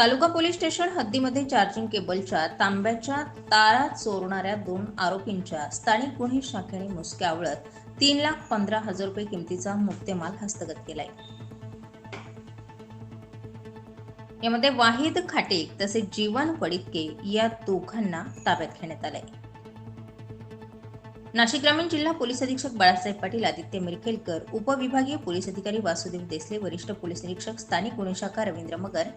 तालुका police station हद्दीमध्ये charging केबलच्या तांब्याच्या तारा चोरणाऱ्या दोन आरोपींच्या स्थानिक गुन्हे शाखेने मुसक्या आवळत तीन लाख पंधरा हजार रुपये किमतीचा मुक्तेमाल हस्तगत केलाय. यामध्ये वाहिद खाटेक तसेच जीवन पडितके या दोघांना ताब्यात घेण्यात आलंय. नाशिक ग्रामीण जिल्हा पोलीस अधीक्षक बाळासाहेब पाटील आदित्य मिरखेलकर उपविभागीय पोलीस अधिकारी वासुदेव देसले वरिष्ठ पोलीस निरीक्षक स्थानिक गुन्हे शाखा रवींद्र मगर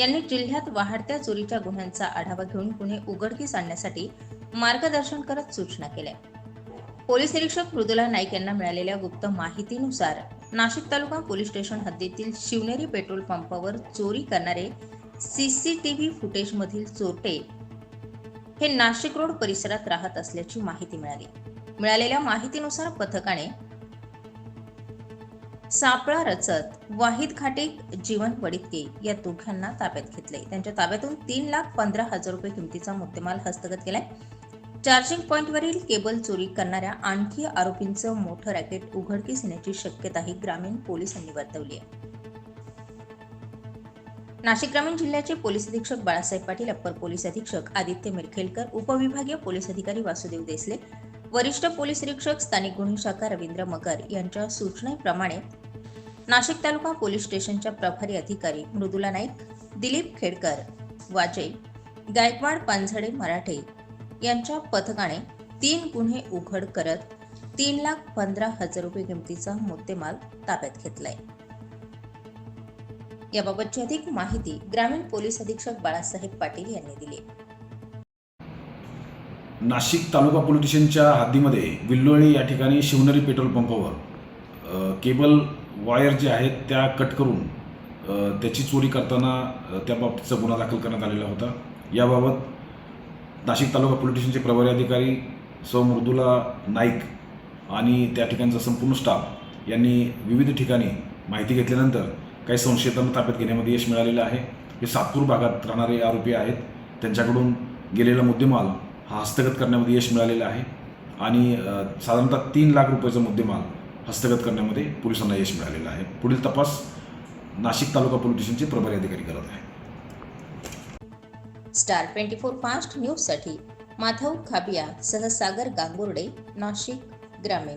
यांनी जिल्ह्यात वाढत्या चोरीच्या गुन्ह्यांचा आढावा घेऊन गुन्हे उघडकीस आणण्यासाठी मार्गदर्शन करत सूचना केल्या. पोलीस निरीक्षक मृदुला नाईक यांना मिळालेल्या गुप्त माहितीनुसार नाशिक तालुका पोलीस स्टेशन हद्दीतील शिवनेरी पेट्रोल पंपावर चोरी करणारे सीसीटीव्ही फुटेजमधील चोरटे हे नाशिक रोड परिसरात राहत असल्याची माहिती मिळाली. मिळालेल्या माहितीनुसार पथकाने सापळा रचत वाहिद खाटीक जीवन वडितके या दोघांना ताब्यात घेतले. त्यांच्या ताब्यातून तीन लाख पंधरा हजार रुपये किमतीचा मुद्देमाल हस्तगत केलाय. चार्जिंग पॉईंटवरील केबल चोरी करणाऱ्या आणखी आरोपींचं मोठं रॅकेट उघडकीस येण्याची शक्यताही ग्रामीण पोलिसांनी वर्तवली आहे. नाशिक ग्रामीण जिल्ह्याचे पोलीस अधीक्षक बाळासाहेब पाटील अप्पर पोलीस अधीक्षक आदित्य मिरखेलकर उपविभागीय पोलीस अधिकारी वासुदेव देसले वरिष्ठ पोलीस निरीक्षक स्थानिक गुन्हे शाखा रवींद्र मगर यांच्या सूचनेप्रमाणे नाशिक तालुका पोलीस स्टेशनच्या प्रभारी अधिकारी मृदुला नाईक दिलीप खेडकर वाजे गायकवाड पानझडे मराठे यांच्या पथकाने तीन गुन्हे उघड करत तीन लाख पंधरा हजार रुपये किमतीचा मुद्देमाल ताब्यात घेतलाय. याबाबतची अधिक माहिती ग्रामीण पोलीस अधीक्षक बाळासाहेब पाटील यांनी दिली. नाशिक तालुका पोलीस स्टेशनच्या हद्दीमध्ये विल्लोळी या ठिकाणी शिवनेरी पेट्रोल पंपावर केबल वायर जे आहेत त्या कट करून त्याची चोरी करताना त्याबाबतचा गुन्हा दाखल करण्यात आलेला होता. याबाबत नाशिक तालुका पोलीस स्टेशनचे प्रभारी अधिकारी सौ मृदुला नाईक आणि त्या ठिकाणचा संपूर्ण स्टाफ यांनी विविध ठिकाणी माहिती घेतल्यानंतर काही संशयितांना ताब्यात घेण्यामध्ये यश मिळालेलं आहे. हे सातपूर भागात राहणारे आरोपी आहेत. त्यांच्याकडून गेलेला मुद्देमाल हा हस्तगत करण्यामध्ये यश मिळालेलं आहे. आणि साधारणतः तीन लाख रुपयाचा मुद्देमाल हस्तगत करण्यामध्ये पोलिसांना यश मिळालेलं आहे. पुढील तपास नाशिक तालुका पोलीस स्टेशनचे प्रभारी अधिकारी करत आहेत. स्टार ट्वेंटी फोर फास्ट न्यूजसाठी माधव खाबिया सह सागर गांगुर्डे नाशिक ग्रामीण.